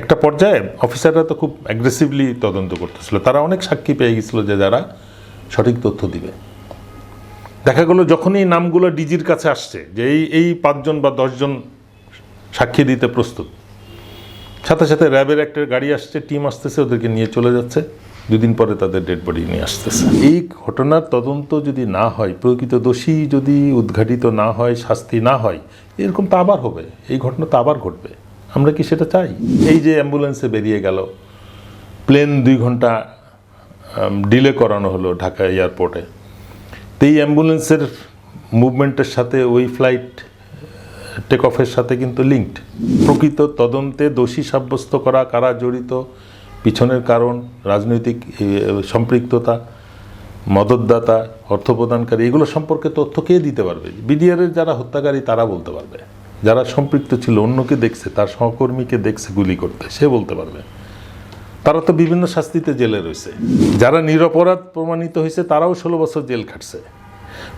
একটা পর্যায়ে অফিসাররা তো খুব অ্যাগ্রেসিভলি তদন্ত করতেছিল। তারা অনেক সাক্ষী পেয়ে গেছিল যে যারা সঠিক তথ্য দিবে। দেখা গেলো যখনই নামগুলো ডিজির কাছে আসছে যে এই এই পাঁচজন বা দশজন সাক্ষী দিতে প্রস্তুত, সাথে সাথে র্যাবের একটা গাড়ি আসছে, টিম আসতেছে, ওদেরকে নিয়ে চলে যাচ্ছে। দুদিন পরে তাদের ডেড বডি নিয়ে আসতেছে। এই ঘটনার তদন্ত যদি না হয়, প্রকৃত দোষী যদি উদ্ঘাটিত না হয়, শাস্তি না হয়, এরকম তো আবার হবে। এই ঘটনা তো আবার ঘটবে। আমরা কি সেটা চাই? এই যে অ্যাম্বুলেন্সে বেরিয়ে গেল, প্লেন দুই ঘণ্টা ডিলে করানো হলো ঢাকা এয়ারপোর্টে। তো এই অ্যাম্বুলেন্সের মুভমেন্টের সাথে, ওই ফ্লাইট টেক অফের সাথে কিন্তু লিঙ্কড। প্রকৃত তদন্তে দোষী সাব্যস্ত করা, কারা জড়িত, পিছনের কারণ, রাজনৈতিক সম্পৃক্ততা, মদতদাতা অর্থ প্রদানকারী এগুলো সম্পর্কে তথ্য কে দিতে পারবে? বিডিআরের যারা হত্যাকারী, তারা বলতে পারবে। যারা সম্পৃক্ত ছিল, অন্যকে দেখছে, তার সহকর্মীকে দেখছে, গুলি করতে। সে বলতে পারবে। তারা তো বিভিন্ন শাস্তিতে জেলে রয়েছে। যারা নিরপরাধ প্রমাণিত হয়েছে, তারাও ষোলো বছর জেল খাটছে।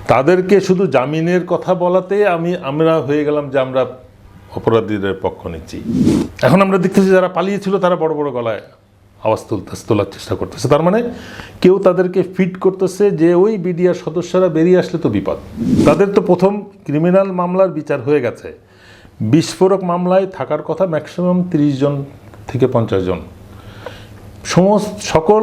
তাদেরকে শুধু জামিনের কথা বলাতে আমি, আমরা হয়ে গেলাম যে আমরা অপরাধীদের পক্ষ নিচ্ছি। এখন আমরা দেখতেছি যারা পালিয়েছিল, তারা বড় বড় গলায় আওয়াজ তুলতেছে তোলার চেষ্টা করতেছে। তার মানে কেউ তাদেরকে ফিট করতেছে যে ওই বিডিআর সদস্যরা বেরিয়ে আসলে তো বিপদ। তাদের তো প্রথম ক্রিমিনাল মামলার বিচার হয়ে গেছে। বিস্ফোরক মামলায় থাকার কথা ম্যাক্সিমাম তিরিশ জন থেকে পঞ্চাশ জন। সমস্ত সকল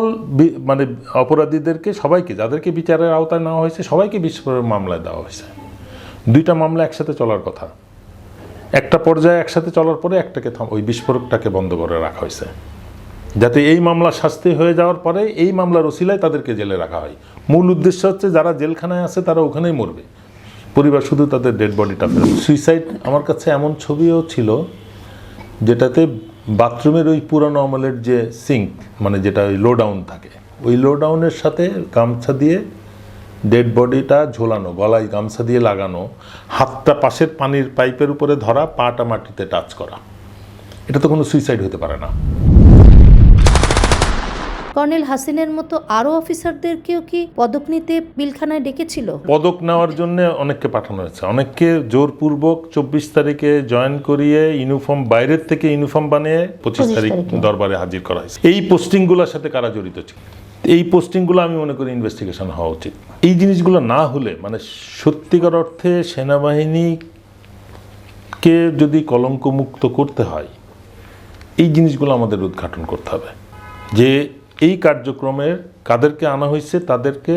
মানে অপরাধীদেরকে সবাইকে, যাদেরকে বিচারের আওতায় নেওয়া হয়েছে, সবাইকে বিস্ফোরক মামলায় দেওয়া হয়েছে। দুইটা মামলা একসাথে চলার কথা। একটা পর্যায়ে একসাথে চলার পরে একটাকে ওই বিস্ফোরকটাকে বন্ধ করে রাখা হয়েছে। যাতে এই মামলা শাস্তি হয়ে যাওয়ার পরে এই মামলার ওসিলায় তাদেরকে জেলে রাখা হয়। মূল উদ্দেশ্য হচ্ছে যারা জেলখানায় আছে তারা ওখানেই মরবে। পরিবার শুধু তাদের ডেড বডিটা ফেরত সুইসাইড আমার কাছে এমন ছবিও ছিল, যেটাতে বাথরুমের ওই পুরানো আমলের যে সিঙ্ক মানে যেটা ওই লোডাউন থাকে, ওই লোডাউনের সাথে গামছা দিয়ে ডেড বডিটা ঝোলানো, গলায় গামছা দিয়ে লাগানো, হাতটা পাশের পানির পাইপের উপরে ধরা, পাটা মাটিতে টাচ করা। এটা তো কোনো সুইসাইড হতে পারে না। কর্নেল হাসিনের মতো আরও অফিসারদেরকেও কি পদক নিতে পিলখানায় ডেকেছিল? পদক নেওয়ার জন্য অনেককে পাঠানো হয়েছে। অনেককে জোরপূর্বক চব্বিশ তারিখে জয়েন করিয়ে ইউনিফর্ম বাইরের থেকে ইউনিফর্ম বানিয়ে পঁচিশ তারিখ দরবারে হাজির করা হয়েছে। এই পোস্টিংগুলোর সাথে কারা জড়িত ছিল? এই পোস্টিংগুলো আমি মনে করি ইনভেস্টিগেশন হওয়া উচিত। এই জিনিসগুলো না হলে মানে সত্যিকার অর্থে সেনাবাহিনীকে যদি কলঙ্কমুক্ত করতে হয় এই জিনিসগুলো আমাদের উদ্ঘাটন করতে হবে। যে এই কার্যক্রমের কাদেরকে আনা হয়েছে, তাদেরকে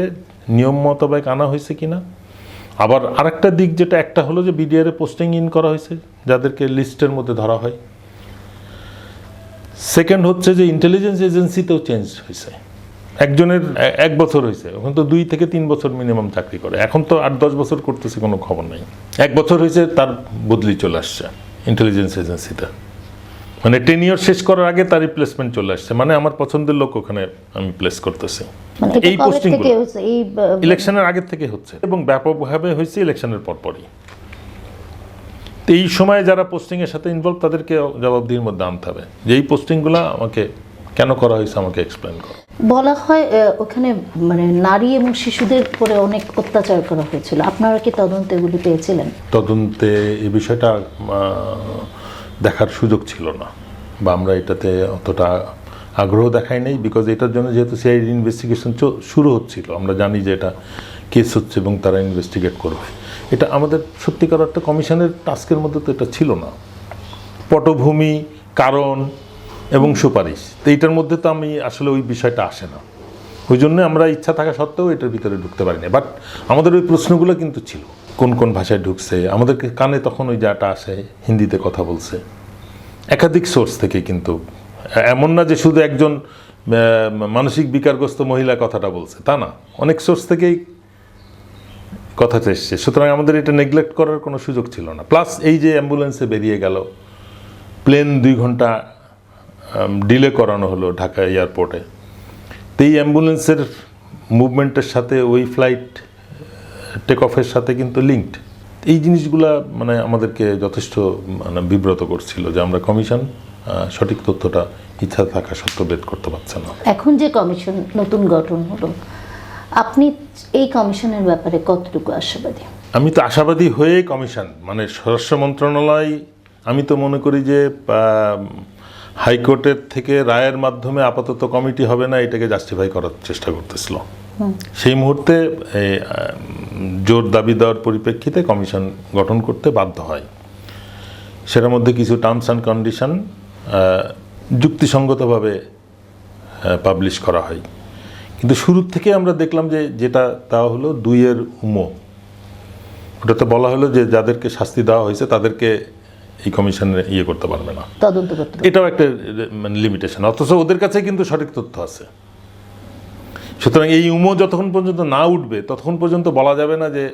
নিয়ম মোতাবেক আনা হয়েছে কিনা? আবার আরেকটা দিক যেটা, একটা হলো যে বিডিআরে পোস্টিং ইন করা হয়েছে, যাদেরকে লিস্টের মধ্যে ধরা হয়। সেকেন্ড হচ্ছে যে ইন্টেলিজেন্স এজেন্সিতেও চেঞ্জ হয়েছে। একজনের এক বছর হয়েছে, এখন তো দুই থেকে তিন বছর মিনিমাম চাকরি করে। এখন তো আট দশ বছর করতেছে কোনো খবর নেই। এক বছর হয়েছে, তার বদলি চলে আসছে ইন্টেলিজেন্স এজেন্সিতে মানে টেন ইয়ার শেষ করার আগে তার রিপ্লেসমেন্ট চলে আসছে। মানে আমার পছন্দের লোক ওখানে আমি প্লেস করতেছি। মানে এই পোস্টিং থেকে হয়েছে? এই ইলেকশনের আগে থেকে হচ্ছে এবং ব্যাপকভাবে হয়েছে ইলেকশনের পরপরই। তো এই সময় যারা পোস্টিংয়ের সাথে ইনভলভ তাদেরকে জবাবদিহির মধ্যে আনতে হবে। যে এই পোস্টিংগুলো আমাকে কেন করা হয়েছে আমাকে এক্সপ্লেন করো। বলা হয় ওখানে মানে নারী এবং শিশুদের উপরে অনেক অত্যাচার করা হয়েছিল। আপনারা কি তদন্তে এগুলি পেয়েছিলেন? তদন্তে এই বিষয়টা দেখার সুযোগ ছিল না। বা আমরা এটাতে অতটা আগ্রহ দেখাই নেই বিকজ এটার জন্য যেহেতু সিআইডি ইনভেস্টিগেশন শুরু হচ্ছিল, আমরা জানি যে এটা কেস হচ্ছে এবং তারা ইনভেস্টিগেট করবে। এটা আমাদের সত্যিকার একটা কমিশনের টাস্কের মধ্যে তো এটা ছিল না। পটভূমি, কারণ এবং সুপারিশ। তো এইটার মধ্যে তো আমি আসলে ওই বিষয়টা আসে না। ওই জন্য আমরা ইচ্ছা থাকা সত্ত্বেও এটার ভিতরে ঢুকতে পারিনি। বাট আমাদের ওই প্রশ্নগুলো কিন্তু ছিল। কোন কোন ভাষায় ঢুকছে? আমাদেরকে কানে তখন ওই যাটা আসে, হিন্দিতে কথা বলছে। একাধিক সোর্স থেকে কিন্তু। এমন না যে শুধু একজন মানসিক বিকারগ্রস্ত মহিলা কথাটা বলছে, তা না। অনেক সোর্স থেকেই কথাটা এসছে। সুতরাং আমাদের এটা নেগলেক্ট করার কোনো সুযোগ ছিল না। প্লাস এই যে অ্যাম্বুলেন্সে বেরিয়ে গেল প্লেন দুই ঘণ্টা ডিলে করানো হলো ঢাকা এয়ারপোর্টে তো এই অ্যাম্বুলেন্সের মুভমেন্টের সাথে ওই ফ্লাইট টেক অফের সাথে কিন্তু লিঙ্কড এই জিনিসগুলা মানে আমাদেরকে যথেষ্ট মানে বিব্রত করছিল যে আমরা কমিশন সঠিক তথ্যটা ইচ্ছা থাকা সত্ত্বেও বের করতে পারছে না। এখন যে কমিশন নতুন গঠন হলো আপনি এই কমিশনের ব্যাপারে কতটুকু আশাবাদী? আমি তো আশাবাদী হয়ে কমিশন মানে স্বরাষ্ট্র মন্ত্রণালয় আমি তো মনে করি যে হাইকোর্টের থেকে রায়ের মাধ্যমে আপাতত কমিটি হবে না এটাকে জাস্টিফাই করার চেষ্টা করতেছিল। সেই মুহূর্তে জোর দাবি দেওয়ার পরিপ্রেক্ষিতে কমিশন গঠন করতে বাধ্য হয়। সেটার মধ্যে কিছু টার্মস অ্যান্ড কন্ডিশন যুক্তিসঙ্গতভাবে পাবলিশ করা হয়। কিন্তু শুরুর থেকে আমরা দেখলাম যে যেটা তা হলো দুইয়ের উমো। ওটাতে বলা হলো যে যাদেরকে শাস্তি দেওয়া হয়েছে তাদেরকে এই কমিশনে ইয়ে করতে পারবে না। তদন্ত করতে এটাও একটা মানে লিমিটেশন অথচ ওদের কাছে কিন্তু সঠিক তথ্য আছে। সুতরাং এই উমো যতক্ষণ পর্যন্ত না উঠবে ততক্ষণ পর্যন্ত বলা যাবে না যে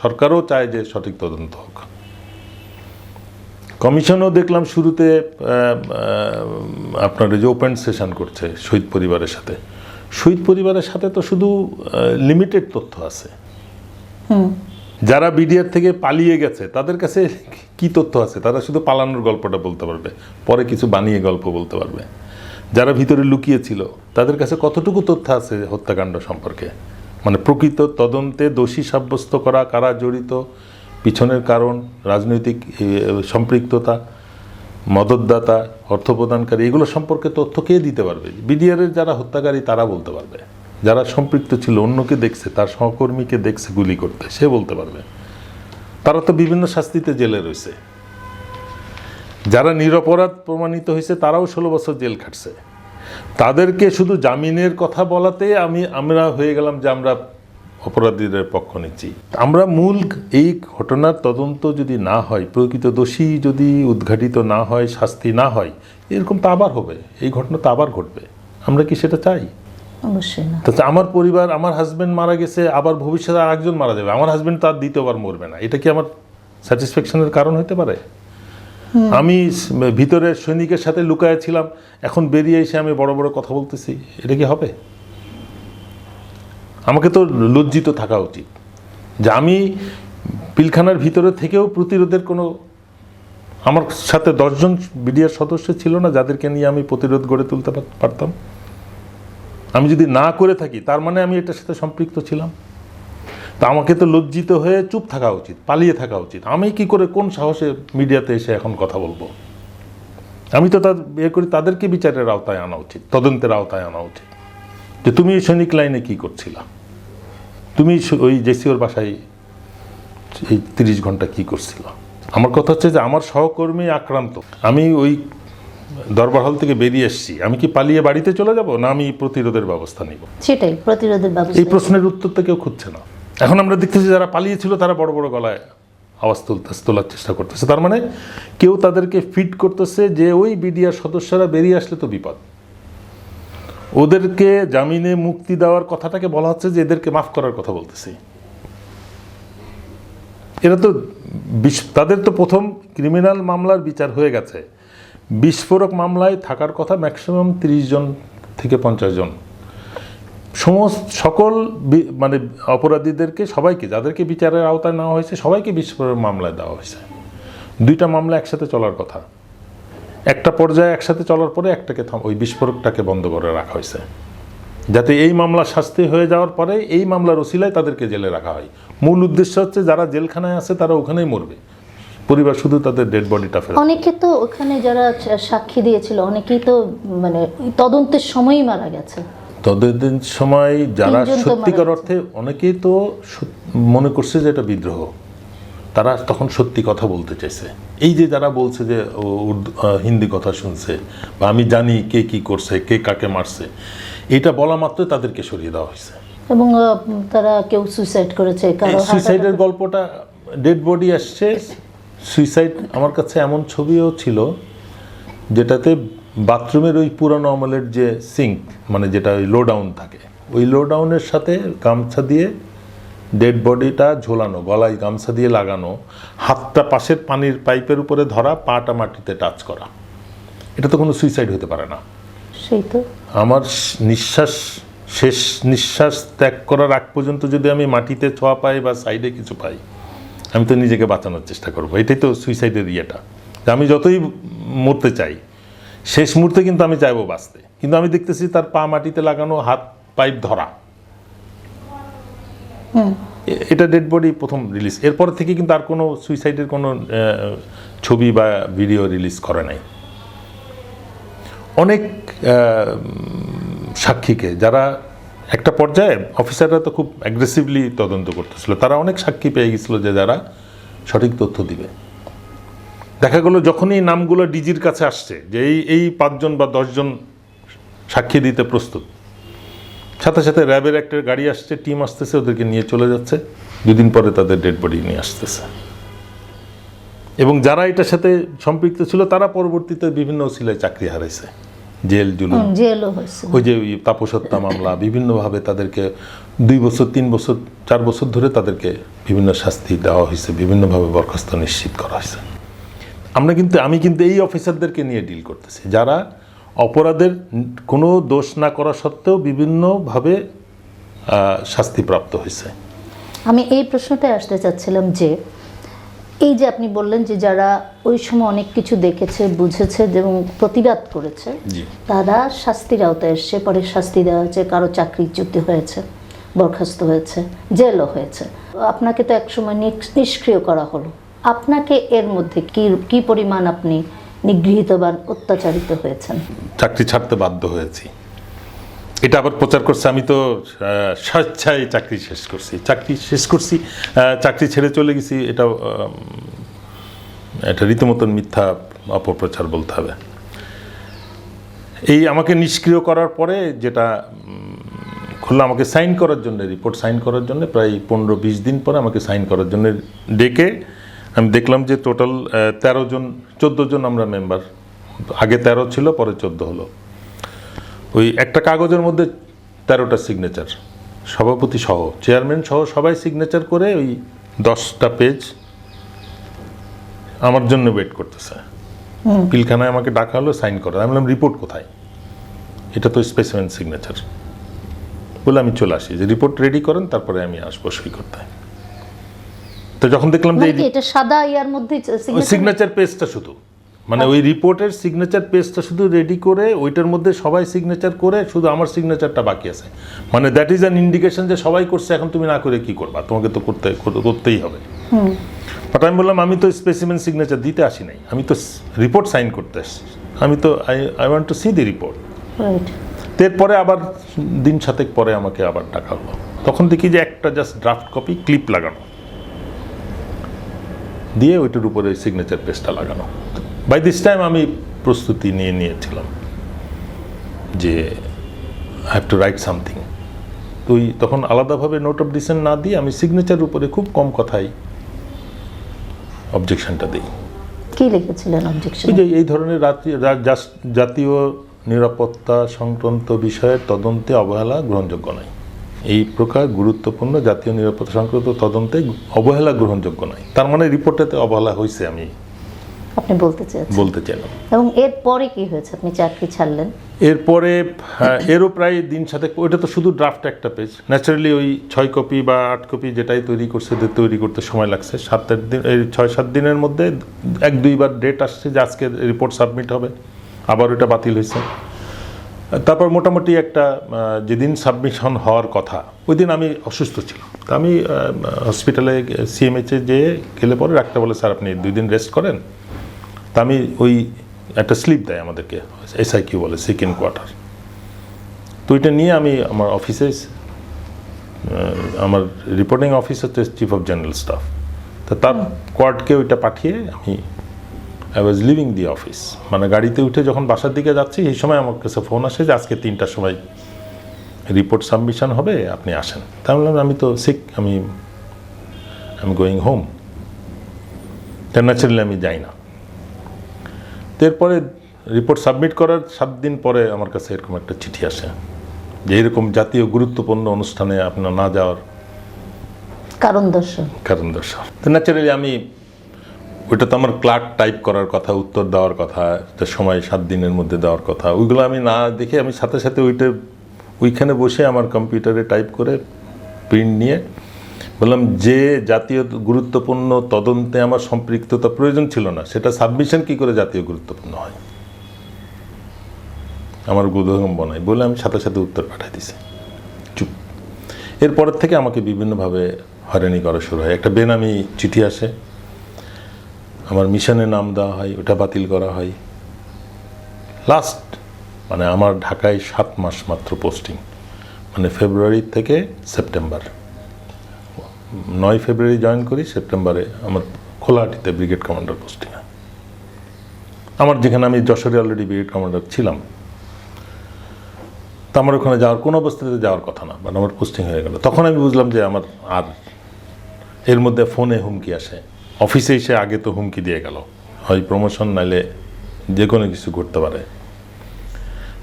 সরকারও চায় যে সঠিক তদন্ত হোক। কমিশনও দেখলাম শুরুতে আপনার যে ওপেন সেশন করছে শহীদ পরিবারের সাথে। শহীদ পরিবারের সাথে তো শুধু লিমিটেড তথ্য আছে। যারা বিডিআর থেকে পালিয়ে গেছে, তাদের কাছে কি তথ্য আছে? তারা শুধু পালানোর গল্পটা বলতে পারবে, পরে কিছু বানিয়ে গল্প বলতে পারবে। যারা ভিতরে লুকিয়ে ছিল তাদের কাছে কতটুকু তথ্য আছে হত্যাকাণ্ড সম্পর্কে? মানে প্রকৃত তদন্তে দোষী সাব্যস্ত করা, কারা জড়িত, পিছনের কারণ, রাজনৈতিক সম্পৃক্ততা, মদতদাতা অর্থ প্রদানকারী এগুলো সম্পর্কে তথ্য কে দিতে পারবে? বিডিআরের যারা হত্যাকারী, তারা বলতে পারবে। যারা সম্পৃক্ত ছিল, অন্যকে দেখছে, তার সহকর্মীকে দেখছে, গুলি করতে। সে বলতে পারবে। তারা তো বিভিন্ন শাস্তিতে জেলে রয়েছে। যারা নিরপরাধ প্রমাণিত হয়েছে, তারাও ষোলো বছর জেল খাটছে। তাদেরকে শুধু জামিনের কথা বলাতে আমি, আমরা হয়ে গেলাম যে আমরা অপরাধীদের পক্ষ নিচ্ছি। আমরা মূল এই ঘটনার তদন্ত যদি না হয়, প্রকৃত দোষী যদি উদ্ঘাটিত না হয়, শাস্তি না হয়, এরকম তো আবার হবে। এই ঘটনা তো আবার ঘটবে। আমরা কি সেটা চাই? অবশ্যই না। আমার পরিবার আমার হাজবেন্ড মারা গেছে আবার ভবিষ্যতে আর একজন মারা যাবে। আমার হাজবেন্ড তার দ্বিতীয়বার মরবে না। এটা কি আমার স্যাটিসফ্যাকশনের কারণ হতে পারে? আমি ভিতরে সৈনিকের সাথে লুকায় ছিলাম এখন বেরিয়ে এসে আমি বড় বড় কথা বলতেছি। এটা কি হবে? আমাকে তো লজ্জিত থাকা উচিত যে আমি পিলখানার ভিতরে থেকেও প্রতিরোধের কোনো আমার সাথে দশজন বিডিআর সদস্য ছিল না যাদেরকে নিয়ে আমি প্রতিরোধ গড়ে তুলতে পারতাম। আমি যদি না করে থাকি, তার মানে আমি এটার সাথে সম্পৃক্ত ছিলাম। তা আমাকে তো লজ্জিত হয়ে চুপ থাকা উচিত, পালিয়ে থাকা উচিত। আমি কি করে কোন সাহসে মিডিয়াতে এসে এখন কথা বলব? আমি তো তার, এ করি তাদেরকে বিচারের আওতায় আনা উচিত, তদন্তের আওতায় আনা উচিত। যে তুমি এই সৈনিক লাইনে কি করছিলা? তুমি ওই জেসিওর বাসায় এই তিরিশ ঘণ্টা কি করছিল? আমার কথা হচ্ছে যে আমার সহকর্মী আক্রান্ত। আমি ওই দরবার হল থেকে বেরিয়ে এসেছি। আমি কি পালিয়ে বাড়িতে চলে যাব না আমি প্রতিরোধের ব্যবস্থা নিব? সেটাই প্রতিরোধের ব্যবস্থা। এই প্রশ্নের উত্তর তো কেউ খুঁজছে না। এখন আমরা দেখতেছি যারা পালিয়েছিল তারা বড় বড় গলায় আওয়াজ তুলতেছে তোলার চেষ্টা করতেছে। তার মানে কেউ তাদেরকে ফিট করতেছে যে ওই বিডিআর সদস্যরা বেরিয়ে আসলে তো বিপদ। ওদেরকে জামিনে মুক্তি দেওয়ার কথাটাকে বলা হচ্ছে যে এদেরকে মাফ করার কথা বলতেছি। এরা তো তাদের তো প্রথম ক্রিমিনাল মামলার বিচার হয়ে গেছে। বিস্ফোরক মামলায় থাকার কথা ম্যাক্সিমাম তিরিশ জন থেকে পঞ্চাশ জন। সমস্ত সকল মানে অপরাধীদেরকে সবাইকে, যাদেরকে বিচারের আওতায় নেওয়া হয়েছে, সবাইকে বিস্ফোরক মামলায় দেওয়া হয়েছে। দুইটা মামলা একসাথে চলার কথা। একটা পর্যায়ে একসাথে চলার পরে একটাকে ওই বিস্ফোরকটাকে বন্ধ করে রাখা হয়েছে। যাতে এই মামলা শাস্তি হয়ে যাওয়ার পরে এই মামলার ওসিলায় তাদেরকে জেলে রাখা হয়। মূল উদ্দেশ্য হচ্ছে, যারা জেলখানায় আছে তারা ওখানেই মরবে। পরিবার শুধু তাদের ডেড বডিটা ফেরত অনেকে তো ওখানে যারা সাক্ষী দিয়েছিল অনেকেই তো মানে তদন্তের সময়ই মারা গেছে। ততদিন সময় যারা সত্যিকার অর্থে অনেকেই তো মনে করছে যে এটা বিদ্রোহ। তারা তখন সত্যি কথা বলতে চাইছে। এই যে যারা বলছে যে হিন্দি কথা শুনছে বা আমি জানি কে কি করছে কে কাকে মারছে এটা বলা মাত্রই তাদেরকে সরিয়ে দেওয়া হয়েছে। এবং তারা কেউ সুইসাইড করেছে সুইসাইডের গল্পটা ডেড বডি আসছে সুইসাইড আমার কাছে এমন ছবিও ছিল যেটাতে বাথরুমের ওই পুরানো আমলের যে সিঙ্ক মানে যেটা ওই লোডাউন থাকে ওই লোডাউনের সাথে গামছা দিয়ে ডেড বডিটা ঝোলানো গলায় গামছা দিয়ে লাগানো হাতটা পাশের পানির পাইপের উপরে ধরা পাটা মাটিতে টাচ করা। এটা তো কোনো সুইসাইড হতে পারে না। সেই তো। আমার নিঃশ্বাস শেষ নিঃশ্বাস ত্যাগ করার আগ পর্যন্ত যদি আমি মাটিতে ছোঁয়া পাই বা সাইডে কিছু পাই আমি তো নিজেকে বাঁচানোর চেষ্টা করব। এটাই তো সুইসাইডের ইয়েটা। যে আমি যতই মরতে চাই শেষ মুহূর্তে কিন্তু আমি চাইব বাঁচতে। কিন্তু আমি দেখতেছি তার পা মাটিতে লাগানো হাত পাইপ ধরা। এটা ডেড বডি প্রথম রিলিজ এরপর থেকে কিন্তু আর কোনো সুইসাইডের কোনো ছবি বা ভিডিও রিলিজ করে নাই। অনেক সাক্ষীকে যারা একটা পর্যায়ে অফিসাররা তো খুব অ্যাগ্রেসিভলি তদন্ত করতেছিল। তারা অনেক সাক্ষী পেয়ে গেছিল যে যারা সঠিক তথ্য দিবে। দেখা গেলো যখনই নামগুলো ডিজির কাছে আসছে, যে এই এই পাঁচজন বা দশজন সাক্ষী দিতে প্রস্তুত, সাথে সাথে র্যাবের একটা গাড়ি আসছে, টিম আসতেছে, ওদেরকে নিয়ে চলে যাচ্ছে। দুদিন পরে তাদের ডেড বডি নিয়ে আসতেছে। এবং যারা এটার সাথে সম্পৃক্ত ছিল, তারা পরবর্তীতে বিভিন্ন ওসিলায় চাকরি হারাইছে। জেল জুলুম। জেলও হয়েছে। ওই যে তাপস হত্যা মামলা বিভিন্নভাবে তাদেরকে দুই বছর তিন বছর চার বছর ধরে তাদেরকে বিভিন্ন শাস্তি দেওয়া হয়েছে বিভিন্নভাবে বরখাস্ত নিশ্চিত করা হয়েছে। আমরা কিন্তু আমি কিন্তু এই অফিসারদেরকে নিয়ে ডিল করতেছি। যারা অপরাধের কোনো দোষ না করা সত্ত্বেও বিভিন্নভাবে শাস্তিপ্রাপ্ত হয়েছে। আমি এই প্রশ্নটায় আসতে চাচ্ছিলাম যে এই যে আপনি বললেন যে যারা ওই সময় অনেক কিছু দেখেছে বুঝেছে এবং প্রতিবাদ করেছে তারা শাস্তির আওতায় এসছে পরে শাস্তি দেওয়া হয়েছে কারও চাকরিচ্যুতি হয়েছে বরখাস্ত হয়েছে জেলও হয়েছে। আপনাকে তো একসময় নিষ্- নিষ্ক্রিয় করা হলো। আপনাকে এর মধ্যে কি কি পরিমাণ আপনি নিগৃহীত বা অত্যাচারিত হয়েছেন? চাকরি ছাড়তে বাধ্য হয়েছি। এটা আবার প্রচার করছে, আমি তো স্বেচ্ছায় চাকরি শেষ করছি। চাকরি শেষ করছি চাকরি ছেড়ে চলে গেছি এটা এটা রীতিমতন মিথ্যা অপপ্রচার বলতে হবে। এই আমাকে নিষ্ক্রিয় করার পরে যেটা খুলনা আমাকে সাইন করার জন্য, রিপোর্ট সাইন করার জন্য, প্রায় পনেরো বিশ দিন পরে আমাকে সাইন করার জন্য ডেকে আমি দেখলাম যে টোটাল তেরো জন, চোদ্দ জন আমরা মেম্বার। আগে তেরো ছিল, পরে চোদ্দ হলো। ওই একটা কাগজের মধ্যে তেরোটা সিগনেচার সভাপতি সহ চেয়ারম্যান সহ সবাই সিগনেচার করে ওই দশটা পেজ আমার জন্য ওয়েট করতেছে। পিলখানায় আমাকে ডাকা হলো সাইন করা। আমি বললাম রিপোর্ট কোথায়? এটা তো স্পেসিমেন্ট সিগনেচার বলে আমি চলে আসি। যে রিপোর্ট রেডি করেন তারপরে আমি আসব সই করতে তো যখন দেখলাম যে মানে এটা সাদা ইয়ার মধ্যে সিগনেচার পেজটা শুধু। মানে ওই রিপোর্টের সিগনেচার পেজটা শুধু রেডি করে ওইটার মধ্যে সবাই সিগনেচার করে শুধু আমার সিগনেচারটা বাকি আছে। মানে দ্যাট ইজ অ্যান ইন্ডিকেশন যে সবাই করছে এখন তুমি না করে কি করবা? তোমাকে তো করতে করতেই হবে। বাট আমি বললাম আমি তো স্পেসিমেন সিগনেচার দিতে আসি নাই। আমি তো রিপোর্ট সাইন করতে আসছি। আমি তো I I want to see the report এরপরে আবার দিন সাতেক পরে আমাকে আবার ডাকা হলো। তখন দেখি যে একটা জাস্ট ড্রাফট কপি ক্লিপ লাগানো। দিয়ে ওইটার উপরে সিগনেচার পেজটা লাগানো। বাই দিস টাইম আমি প্রস্তুতি নিয়ে নিয়েছিলাম যে I have to write something তো ওই তখন আলাদাভাবে নোট অফ ডিসেন্ট না দিয়ে আমি সিগনেচার উপরে খুব কম কথাই অবজেকশনটা দিই। কি লিখেছিলেন অবজেকশন এই যে এই ধরনের জাতীয় নিরাপত্তা সংক্রান্ত বিষয়ের তদন্তে অবহেলা গ্রহণযোগ্য নয়। এই প্রকার গুরুত্বপূর্ণ জাতীয় নিরাপত্তা সংক্রান্ত তদন্তে অবহেলা গ্রহণযোগ্য নয়। তার মানে রিপোর্টেতে অবহেলা হয়েছে আমি। আপনি বলতে চেয়েছেন। বলতে চাইলাম। এবং এরপরে কি হয়েছে? আপনি চাকরি ছাড়লেন। এরপরে হ্যাঁ, এরও প্রায় দিন সাথে ওইটা তো শুধু ড্রাফট একটা পেজ ন্যাচারালি ওই ছয় কপি বা আট কপি যেটাই তৈরি করছে যে তৈরি করতে সময় লাগছে। সাত আট দিন এই ছয় সাত দিনের মধ্যে এক দুইবার ডেট আসছে যে আজকে রিপোর্ট সাবমিট হবে। আবার ওইটা বাতিল হয়েছে। তারপর মোটামুটি একটা যেদিন সাবমিশন হওয়ার কথা ওই দিন আমি অসুস্থ ছিলাম। তা আমি হসপিটালে সিএমএইচে যেয়ে গেলে পরে ডাক্তার বলে স্যার আপনি দুই দিন রেস্ট করেন। তা আমি ওই একটা স্লিপ দেয় আমাদেরকে এসআই কিউ বলে সেকেন্ড কোয়ার্টার তো ওইটা নিয়ে আমি আমার অফিসে আমার রিপোর্টিং অফিস হচ্ছে চিফ অফ জেনারেল স্টাফ তা তার কোয়ার্ডকে ওইটা পাঠিয়ে আমি I was leaving the office মানে গাড়িতে উঠে যখন বাসার দিকে যাচ্ছি, এই সময় আমার কাছে ফোন আসে যে আজকে তিনটার সময় রিপোর্ট সাবমিশন হবে, আপনি আসেন। তা বললাম, আমি তো সিক আমি I am going home naturally আমি যাই না। তো এরপরে রিপোর্ট সাবমিট করার সাত দিন পরে আমার কাছে এরকম একটা চিঠি আসে যে এরকম জাতীয় গুরুত্বপূর্ণ অনুষ্ঠানে আপনার না যাওয়ার কারণ দর্শন। কারণ দর্শক তো ন্যাচারালি আমি ওইটা তো আমার ক্লার্ক টাইপ করার কথা উত্তর দেওয়ার কথা সময় সাত দিনের মধ্যে দেওয়ার কথা ওইগুলো আমি না দেখে আমি সাথে সাথে ওইটা ওইখানে বসে আমার কম্পিউটারে টাইপ করে প্রিন্ট নিয়ে বললাম, যে জাতীয় গুরুত্বপূর্ণ তদন্তে আমার সম্পৃক্ততা প্রয়োজন ছিল না, সেটা সাবমিশন কি করে জাতীয় গুরুত্বপূর্ণ হয়? আমার বোধগম্য নয় বলে আমি সাথে সাথে উত্তর পাঠিয়ে দিছি। চুপ। এরপরের থেকে আমাকে বিভিন্নভাবে হয়রানি করা শুরু হয়। একটা বেনামি চিঠি আসে। আমার মিশনে নাম দেওয়া হয়, ওটা বাতিল করা হয়। লাস্ট মানে আমার ঢাকায় সাত মাস মাত্র পোস্টিং মানে ফেব্রুয়ারি থেকে সেপ্টেম্বর। নয় ফেব্রুয়ারি জয়েন করি, সেপ্টেম্বরে আমার খোলাহাটিতে ব্রিগেড কমান্ডার পোস্টিং আমার যেখানে আমি যশোরে অলরেডি ব্রিগেড কমান্ডার ছিলাম। তা আমার ওখানে যাওয়ার, কোনো অবস্থাতে যাওয়ার কথা না বাট আমার পোস্টিং হয়ে গেল। তখন আমি বুঝলাম যে আমার আর এর মধ্যে ফোনে হুমকি আসে। অফিসে এসে আগে তো হুমকি দিয়ে গেল। হয় প্রমোশন নাইলে যে কোনো কিছু ঘটতে পারে।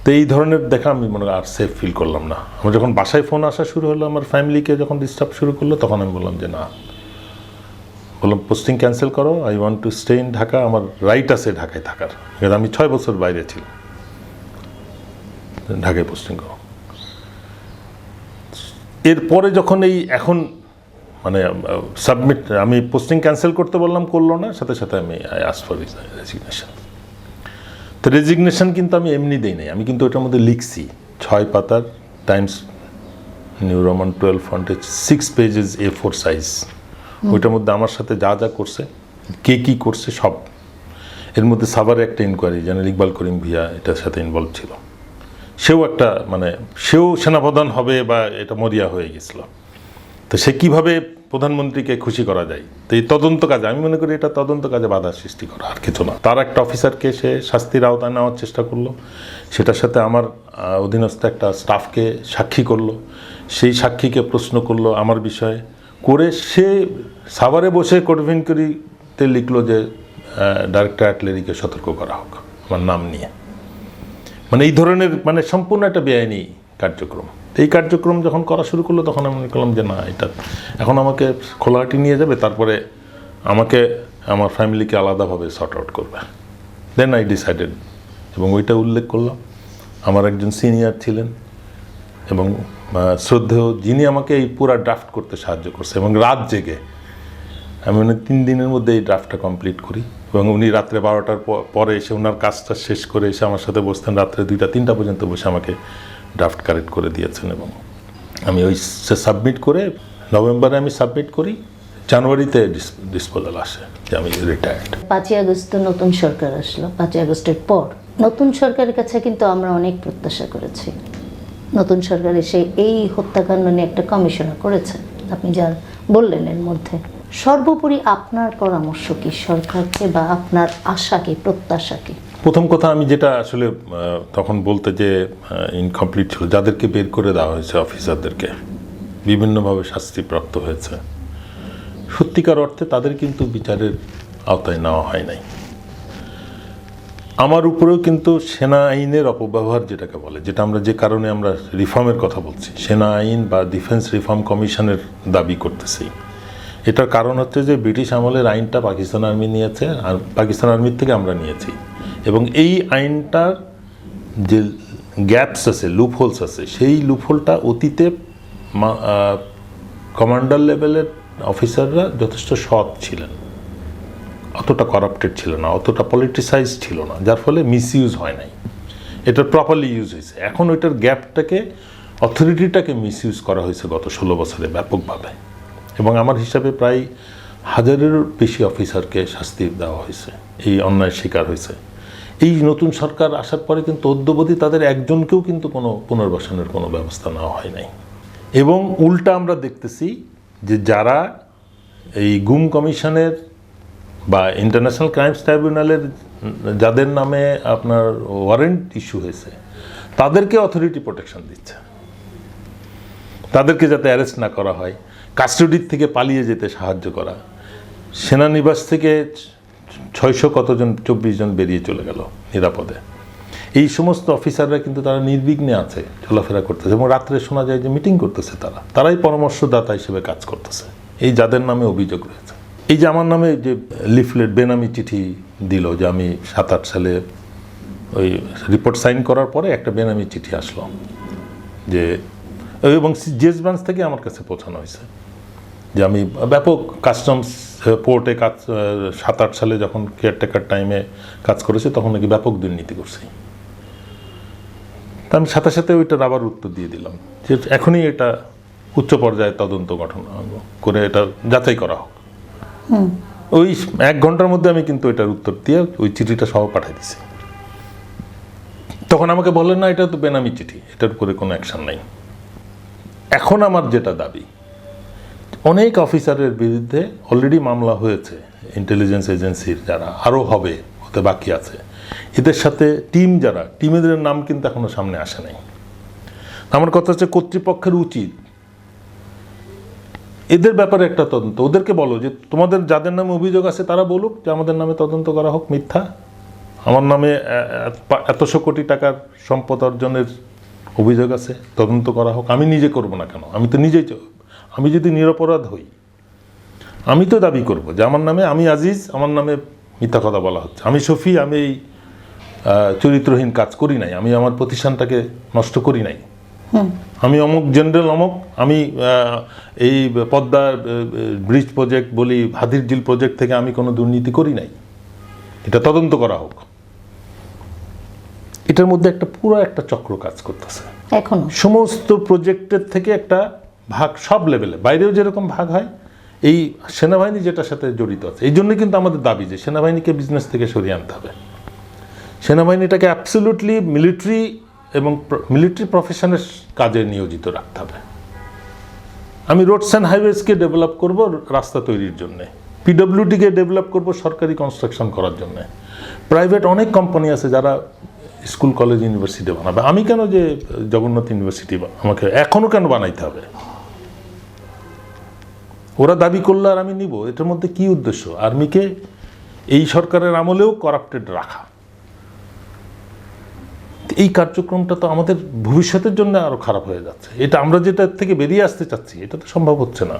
তো এই ধরনের দেখা আমি মনে আর সেফ ফিল করলাম না। আমার যখন বাসায় ফোন আসা শুরু হলো, আমার ফ্যামিলিকে যখন ডিস্টার্ব শুরু করল, তখন আমি বললাম যে না। বললাম পোস্টিং ক্যান্সেল করো I want to stay in Dhaka, আমার রাইট আছে ঢাকায় থাকার। আমি ছয় বছর বাইরে ছিলাম। ঢাকায় পোস্টিং করো। এরপরে যখন এই এখন মানে সাবমিট আমি পোস্টিং ক্যান্সেল করতে বললাম, করল না, সাথে সাথে আমি আই আস ফর রেজিগনেশন তো রেজিগনেশন কিন্তু আমি এমনি দিই নাই। আমি কিন্তু ওটার মধ্যে লিখছি। ছয় পাতার Times New Roman twelve frontage six pages A four size ওইটার মধ্যে আমার সাথে যা যা করছে কে কি করছে সব। এর মধ্যে সাভারে একটা ইনকোয়ারি জেনারেল ইকবাল করিম ভিয়া এটার সাথে ইনভলভ ছিল। সেও একটা মানে সেও সেনাপ্রধান হবে বা এটা মরিয়া হয়ে গেছিল। তো সে কীভাবে প্রধানমন্ত্রীকে খুশি করা যায়। তো এই তদন্ত কাজে, আমি মনে করি এটা তদন্ত কাজে বাধার সৃষ্টি করা, আর কিছু না। তার একটা অফিসারকে সে শাস্তির আওতায় নেওয়ার চেষ্টা করল। সেটার সাথে আমার অধীনস্থ একটা স্টাফকে সাক্ষী করল। সেই সাক্ষীকে প্রশ্ন করল আমার বিষয়ে। করে সে সাভারে বসে করিতে লিখলো যে ডাইরেক্টর অ্যাটলেরিকে সতর্ক করা হোক, আমার নাম নিয়ে। মানে এই ধরনের মানে সম্পূর্ণ একটা বেআইনি কার্যক্রম। এই কার্যক্রম যখন করা শুরু করল, তখন আমি মনে করলাম যে, না, এটা এখন আমাকে খোলাহাটি নিয়ে যাবে, তারপরে আমাকে, আমার ফ্যামিলিকে আলাদাভাবে সর্ট আউট করবে। দেন আই ডিসাইডেড এবং ওইটা উল্লেখ করলাম, আমার একজন সিনিয়র ছিলেন, এবং শ্রদ্ধেয় যিনি আমাকে এই পুরা ড্রাফট করতে সাহায্য করছে, এবং রাত জেগে আমি মানে তিন দিনের মধ্যে এই ড্রাফটটা কমপ্লিট করি, এবং উনি রাত্রে বারোটার পরে এসে ওনার কাজটা শেষ করে এসে আমার সাথে বসতেন, রাত্রে দুইটা, তিনটা পর্যন্ত বসে আমাকে ড্রাফট কারেক্ট করে দিয়েছেন এবং আমি ওই সাবমিট করে নভেম্বরে আমি সাবমিট করি, জানুয়ারিতে ডিসপোজাল আসে যে আমি রিটায়ার্ড পাঁচই আগস্ট নতুন সরকার আসলো, পাঁচই আগস্টের পর। নতুন সরকারের কাছে কিন্তু আমরা অনেক প্রত্যাশা করেছি। নতুন সরকার এসে এই হত্যাকাণ্ড নিয়ে একটা কমিশনার করেছে। আপনি যা বললেন এর মধ্যে। সর্বোপরি আপনার পরামর্শ কি? সরকারকে বা আপনার আশা কি, প্রত্যাশা প্রথম কথা আমি যেটা আসলে তখন বলতে যে ইনকমপ্লিট ছিল, যাদেরকে বের করে দেওয়া হয়েছে অফিসারদেরকে বিভিন্নভাবে শাস্তিপ্রাপ্ত হয়েছে। সত্যিকার অর্থে তাদের কিন্তু বিচারের আওতায় নেওয়া হয় নাই। আমার উপরেও কিন্তু সেনা আইনের অপব্যবহার যেটাকে বলে, যেটা আমরা যে কারণে আমরা রিফর্মের কথা বলছি, সেনা আইন বা ডিফেন্স রিফর্ম কমিশনের দাবি করতেছি। এটার কারণ হচ্ছে যে, ব্রিটিশ আমলের আইনটা পাকিস্তান আর্মি নিয়েছে, আর পাকিস্তান আর্মির থেকে আমরা নিয়েছি। এবং এই আইনটার যে গ্যাপস আছে লুপহোলস আছে, সেই লুপহোলটা অতীতে কমান্ডার লেভেলের অফিসাররা যথেষ্ট সৎ ছিলেন। অতটা করাপ্টেড ছিল না, অতটা পলিটিসাইজ ছিল না, যার ফলে মিসইউজ হয় নাই। এটা প্রপারলি ইউজ হয়েছে। এখন ওইটার গ্যাপটাকে অথরিটিটাকে মিসইউজ করা হয়েছে গত ষোলো বছরে ব্যাপকভাবে। এবং আমার হিসাবে প্রায় হাজারেরও বেশি অফিসারকে শাস্তি দেওয়া হয়েছে। এই অন্যায় শিকার হয়েছে। এই নতুন সরকার আসার পরে কিন্তু অদ্যবধি তাদের একজনকেও কিন্তু কোনো পুনর্বাসনের কোনো ব্যবস্থা নেওয়া হয় নাই। এবং উল্টা আমরা দেখতেছি যে যারা এই গুম কমিশনের বা ইন্টারন্যাশনাল ক্রাইমস ট্রাইব্যুনালের যাদের নামে আপনার ওয়ারেন্ট ইস্যু হয়েছে, তাদেরকে অথরিটি প্রোটেকশন দিচ্ছে। তাদেরকে যাতে অ্যারেস্ট না করা হয়, কাস্টডির থেকে পালিয়ে যেতে সাহায্য করা, সেনানিবাস থেকে ছয়শো কতজন, চব্বিশ জন বেরিয়ে চলে গেল নিরাপদে। এই সমস্ত অফিসাররা কিন্তু তারা নির্বিঘ্নে আছে, চলাফেরা করতেছে এবং রাত্রে শোনা যায় যে মিটিং করতেছে তারা। তারাই পরামর্শদাতা হিসেবে কাজ করতেছে। এই যাদের নামে অভিযোগ রয়েছে। এই যে আমার নামে যে লিফলেট, বেনামি চিঠি দিল যে আমি সাত আট সালে ওই রিপোর্ট সাইন করার পরে একটা বেনামি চিঠি আসলো যে, এবং জেস ব্রাঞ্চ থেকে আমার কাছে পৌঁছানো হয়েছে। যে আমি ব্যাপক কাস্টমস পোর্টে কাজ সাত আট সালে যখন কেয়ারটেকার টাইমে কাজ করেছে তখন নাকি ব্যাপক দুর্নীতি করছি। তা আমি সাথে সাথে ওইটার আবার উত্তর দিয়ে দিলাম যে এখনই এটা উচ্চ পর্যায়ে তদন্ত গঠন করে এটা যাচাই করা হোক। ওই এক ঘণ্টার মধ্যে আমি কিন্তু এটার উত্তর দিয়ে ওই চিঠিটা সহ পাঠিয়ে দিছি। তখন আমাকে বললেন না এটা তো বেনামি চিঠি এটার উপরে কোনো অ্যাকশন নাই। এখন আমার যেটা দাবি অনেক অফিসারের বিরুদ্ধে অলরেডি মামলা হয়েছে। ইন্টেলিজেন্স এজেন্সির যারা আরও হবে হতে বাকি আছে। এদের সাথে টিম যারা টিমেদের নাম কিন্তু এখনও সামনে আসে নাই। আমার কথা হচ্ছে কর্তৃপক্ষের উচিত। এদের ব্যাপারে একটা তদন্ত। ওদেরকে বলো যে, তোমাদের যাদের নামে অভিযোগ আছে তারা বলুক যে আমাদের নামে তদন্ত করা হোক, মিথ্যা। আমার নামে এতশো কোটি টাকার সম্পদ অর্জনের অভিযোগ আছে, তদন্ত করা হোক। আমি নিজে করব না কেন? আমি তো নিজেই আমি যদি নিরপরাধ হই আমি তো দাবি করব যে আমার নামে আমি আজিজ আমার নামে মিথ্যা কথা বলা হচ্ছে। আমি শফি আমি এই চরিত্রহীন কাজ করি নাই আমি আমার প্রতিষ্ঠানটাকে নষ্ট করি নাই। আমি অমুক জেনারেল অমুক আমি এই পদ্মা ব্রিজ প্রজেক্ট বলি হাদির জিল প্রজেক্ট থেকে আমি কোনো দুর্নীতি করি নাই। এটা তদন্ত করা হোক। এটার মধ্যে একটা পুরো একটা চক্র কাজ করতেছে। এখন? সমস্ত প্রজেক্টের থেকে একটা ভাগ সব লেভেলে, বাইরেও যেরকম ভাগ হয়, এই সেনাবাহিনী যেটার সাথে জড়িত আছে, এই জন্যই কিন্তু আমাদের দাবি যে সেনাবাহিনীকে বিজনেস থেকে সরিয়ে আনতে হবে। সেনাবাহিনীটাকে অ্যাবসলিউটলি মিলিটারি এবং মিলিটারি প্রফেশনের কাজে নিয়োজিত রাখতে হবে। আমি রোডস অ্যান্ড হাইওয়েজকে ডেভেলপ করব রাস্তা তৈরির জন্যে পিডব্লিউডিকে ডেভেলপ করব সরকারি কনস্ট্রাকশন করার জন্যে। প্রাইভেট অনেক কোম্পানি আছে যারা স্কুল কলেজ ইউনিভার্সিটি বানাবে। আমি কেন যে জগন্নাথ ইউনিভার্সিটি আমাকে এখনও কেন বানাইতে হবে? ওরা দাবি করলে আর আমি নিব। এটার মধ্যে কি উদ্দেশ্য? আর্মিকে এই সরকারের আমলেও করাপ্টেড রাখা। এই কার্যক্রমটা তো আমাদের ভবিষ্যতের জন্য আরও খারাপ হয়ে যাচ্ছে। এটা আমরা যেটা থেকে বেরিয়ে আসতে চাচ্ছি, এটা তো সম্ভব হচ্ছে না।